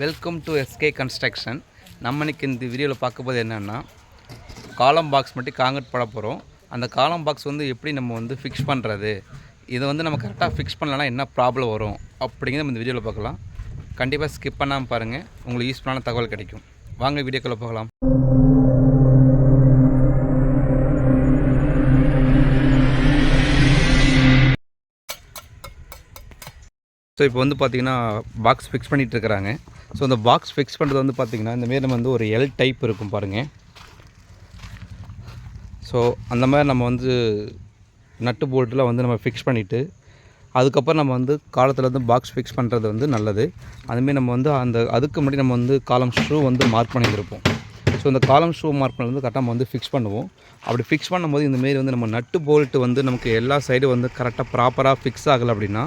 Welcome to SK construction நம்ம இன்னைக்கு இந்த வீடியோவில் பார்க்க போது என்னென்னா காலம் பாக்ஸ் மட்டும் காங்கிரட் போட போகிறோம் அந்த காலம் பாக்ஸ் வந்து எப்படி நம்ம வந்து ஃபிக்ஸ் பண்ணுறது இதை வந்து நம்ம கரெக்டாக ஃபிக்ஸ் பண்ணலன்னா என்ன ப்ராப்ளம் வரும்? அப்படிங்கிறத நம்ம இந்த வீடியோவில் பார்க்கலாம். கண்டிப்பாக ஸ்கிப் பண்ணாமல் பாருங்கள் உங்களுக்கு யூஸ்ஃபுல்லான தகவல் கிடைக்கும். வாங்க வீடியோக்குள்ளே போகலாம். ஸோ இப்போ வந்து பார்த்திங்கன்னா பாக்ஸ் ஃபிக்ஸ் பண்ணிகிட்டு இருக்கிறாங்க ஸோ அந்த பாக்ஸ் ஃபிக்ஸ் பண்ணுறது வந்து பார்த்தீங்கன்னா இந்தமாரி நம்ம வந்து ஒரு எல் டைப் இருக்கும் பாருங்கள் ஸோ அந்த மாதிரி நம்ம வந்து நட்டு போல்ட்டில் வந்து நம்ம ஃபிக்ஸ் பண்ணிவிட்டு அதுக்கப்புறம் நம்ம வந்து காலத்தில் வந்து பாக்ஸ் ஃபிக்ஸ் பண்ணுறது வந்து நல்லது. அதுமாரி நம்ம வந்து அந்த அதுக்கு முன்னாடி நம்ம வந்து காலம் ஷூ வந்து மார்க் பண்ணியிருப்போம் ஸோ இந்த காலம் ஷூ மார்க் பண்ணி வந்து கரெக்டாக நம்ம வந்து ஃபிக்ஸ் பண்ணுவோம். அப்படி ஃபிக்ஸ் பண்ணும்போது இந்தமாரி வந்து நம்ம நட்டு போல்ட்டு வந்து நமக்கு எல்லா சைடும் வந்து கரெக்டாக ப்ராப்பராக ஃபிக்ஸ் ஆகலை அப்படின்னா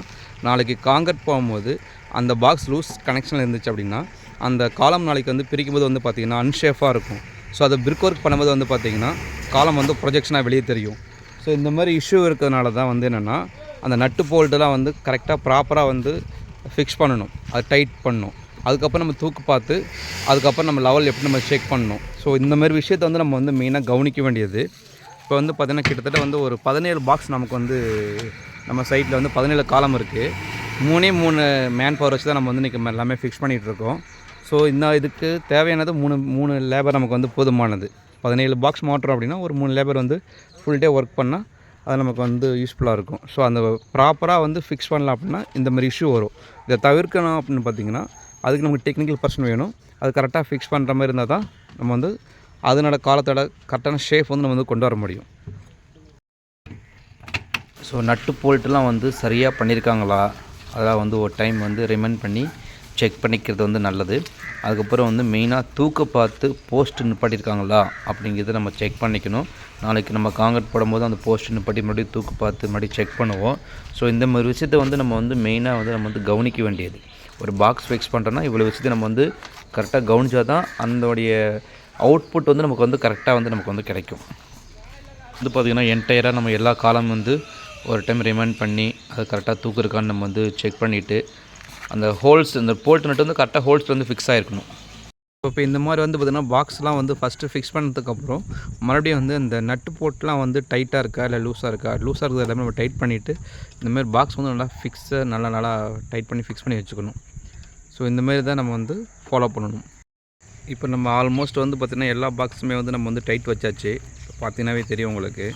நாளைக்கு காங்கட் போகும்போது அந்த பாக்ஸ் லூஸ் கனெக்ஷனில் இருந்துச்சு அப்படின்னா அந்த காலம் நாளைக்கு வந்து பிரிக்கும்போது வந்து பார்த்திங்கன்னா அன்ஷேஃபாக இருக்கும். ஸோ அதை பிரிக் ஒர்க் பண்ணும்போது வந்து பார்த்திங்கன்னா காலம் வந்து ப்ரொஜெக்ஷனாக வெளியே தெரியும். ஸோ இந்த மாதிரி இஷ்யூ இருக்கிறதுனால தான் வந்து என்னென்னா அந்த நட்டு போல்ட்டுலாம் வந்து கரெக்டாக ப்ராப்பராக வந்து ஃபிக்ஸ் பண்ணணும். அது டைட் பண்ணணும். அதுக்கப்புறம் நம்ம தூக்கு பார்த்து அதுக்கப்புறம் நம்ம லெவல் எப்படி நம்ம செக் பண்ணணும். ஸோ இந்த மாதிரி விஷயத்தை வந்து நம்ம வந்து மெயினாக கவனிக்க வேண்டியது. இப்போ வந்து பார்த்திங்கன்னா கிட்டத்தட்ட வந்து ஒரு பதினேழு பாக்ஸ் நமக்கு வந்து நம்ம சைட்டில் வந்து பதினேழு காலம் இருக்குது மூணே மூணு மேன் பவர் வச்சு தான் நம்ம வந்து இன்றைக்கி எல்லாமே ஃபிக்ஸ் பண்ணிகிட்ருக்கோம் ஸோ இந்த இதுக்கு தேவையானது மூணு மூணு லேபர் நமக்கு வந்து போதுமானது. பதினேழு பாக்ஸ் மாட்டுறோம் அப்படின்னா ஒரு மூணு லேபர் வந்து ஃபுல் டே ஒர்க் பண்ணால் அது நமக்கு வந்து யூஸ்ஃபுல்லாக இருக்கும். ஸோ அந்த ப்ராப்பராக வந்து ஃபிக்ஸ் பண்ணலாம் அப்படின்னா இந்த மாதிரி இஷ்யூ வரும். இதை தவிர்க்கணும் அப்படின்னு பார்த்தீங்கன்னா அதுக்கு நமக்கு டெக்னிக்கல் பர்சன் வேணும். அது கரெக்டாக ஃபிக்ஸ் பண்ணுற மாதிரி இருந்தால் தான் நம்ம வந்து அதனோட காலத்தோட கரெக்டான ஷேப் வந்து நம்ம வந்து கொண்டு வர முடியும். ஸோ நட்டு போல்ட்டுலாம் வந்து சரியாக பண்ணியிருக்காங்களா அதெல்லாம் வந்து ஒரு டைம் வந்து ரிமைண்ட் பண்ணி செக் பண்ணிக்கிறது வந்து நல்லது. அதுக்கப்புறம் வந்து மெயினாக தூக்க பார்த்து போஸ்ட் நிப்பாட்டியிருக்காங்களா அப்படிங்கிறத நம்ம செக் பண்ணிக்கணும். நாளைக்கு நம்ம காங்கிரட் போடும்போது அந்த போஸ்ட் நிப்பாட்டி மறுபடியும் தூக்கு பார்த்து மறுபடியும் செக் பண்ணுவோம். ஸோ இந்த மாதிரி விஷயத்தை வந்து நம்ம வந்து மெயினாக வந்து நம்ம வந்து கவனிக்க வேண்டியது. ஒரு பாக்ஸ் ஃபிக்ஸ் பண்ணுறோன்னா இவ்வளோ விஷயத்தை நம்ம வந்து கரெக்டாக கவனிச்சா தான் அதோடைய அவுட்புட் வந்து நமக்கு வந்து கரெக்டாக வந்து நமக்கு வந்து கிடைக்கும். வந்து பார்த்திங்கன்னா என்டையராக நம்ம எல்லா காலம் வந்து ஒரு டைம் ரிமைண்ட் பண்ணி அது கரெக்டாக தூக்கு இருக்கான்னு நம்ம வந்து செக் பண்ணிவிட்டு அந்த ஹோல்ஸ் இந்த போல்ட் நட்டு வந்து கரெக்டாக ஹோல்ஸ் வந்து ஃபிக்ஸ் ஆகிருக்கணும் இப்போ இந்த மாதிரி வந்து பார்த்திங்கன்னா பாக்ஸ்லாம் வந்து ஃபஸ்ட்டு ஃபிக்ஸ் பண்ணதுக்கப்புறம் மறுபடியும் வந்து இந்த நட்டு போட்லாம் வந்து டைட்டாக இருக்கா இல்லை லூஸாக இருக்கா? லூஸாக இருக்கிறது எல்லாமே நம்ம டைட் பண்ணிவிட்டு இந்தமாரி பாக்ஸ் வந்து நல்லா ஃபிக்ஸை நல்லா நல்லா டைட் பண்ணி ஃபிக்ஸ் பண்ணி வச்சுக்கணும். ஸோ இந்தமாரி தான் நம்ம வந்து ஃபாலோ பண்ணணும். இப்போ நம்ம ஆல்மோஸ்ட் வந்து பார்த்திங்கன்னா எல்லா பாக்ஸுமே வந்து நம்ம வந்து டைட் வச்சாச்சு. பார்த்தீங்கன்னாவே தெரியும் உங்களுக்கு.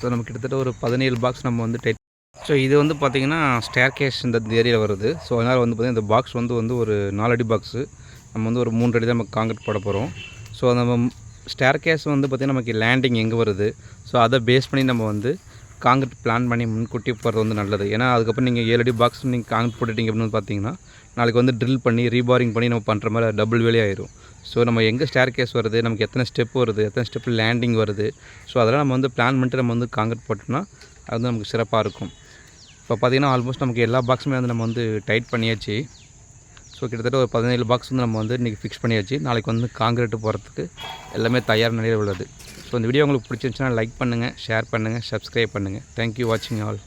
ஸோ நம்ம கிட்டத்தட்ட ஒரு பதினேழு பாக்ஸ் நம்ம வந்து டைட் ஸோ இது வந்து பார்த்திங்கன்னா ஸ்டேர் கேஷ் இந்த ஏரியாவில் வருது. ஸோ அதனால் வந்து பார்த்திங்கன்னா இந்த பாக்ஸ் வந்து வந்து ஒரு நாலடி பாக்ஸு நம்ம வந்து ஒரு மூன்று அடி தான் நம்ம காங்கிரட் போட போகிறோம் ஸோ நம்ம ஸ்டேர் கேஸ் வந்து பார்த்திங்கன்னா நமக்கு லேண்டிங் எங்கே வருது? ஸோ அதை பேஸ் பண்ணி நம்ம வந்து காங்கிரீட் பிளான் பண்ணி முன்கூட்டி போகிறது வந்து நல்லது. ஏன்னா அதுக்கப்புறம் நீங்கள் ஏழு அடி பாக்ஸ் நீங்கள் காங்கிரட் போட்டுட்டீங்க அப்படின்னு பார்த்தீங்கன்னா நாளைக்கு வந்து ட்ரில் பண்ணி ரீபாரிங் பண்ணி நம்ம பண்ணுற மாதிரி டபுள் வேலையே ஆயிரும். ஸோ நம்ம எங்கே ஸ்டேர் கேஸ் வருது நமக்கு எத்தனை ஸ்டெப் வருது எத்தனை ஸ்டெப் லேண்டிங் வருது. ஸோ அதெல்லாம் நம்ம வந்து பிளான் பண்ணிட்டு நம்ம வந்து காங்கிரீட் போட்டோம்னா அது வந்து நமக்கு சிறப்பாக இருக்கும். இப்போ பார்த்திங்கன்னா ஆல்மோஸ்ட் நமக்கு எல்லா பாக்ஸுமே வந்து நம்ம வந்து டைட் பண்ணியாச்சு. ஸோ கிட்டத்தட்ட ஒரு பதினேழு பாக்ஸ் வந்து நம்ம வந்து இன்றைக்கி ஃபிக்ஸ் பண்ணியாச்சு. நாளைக்கு வந்து காங்கிரீட்டு போகிறதுக்கு எல்லாமே தயார் நிலையில் உள்ளது. ஸோ இந்த வீடியோ உங்களுக்கு பிடிச்சிருந்துச்சுன்னா லைக் பண்ணுங்கள் ஷேர் பண்ணுங்கள் சப்ஸ்கிரைப் பண்ணுங்கள் தேங்க்யூ வாட்சிங் ஆல்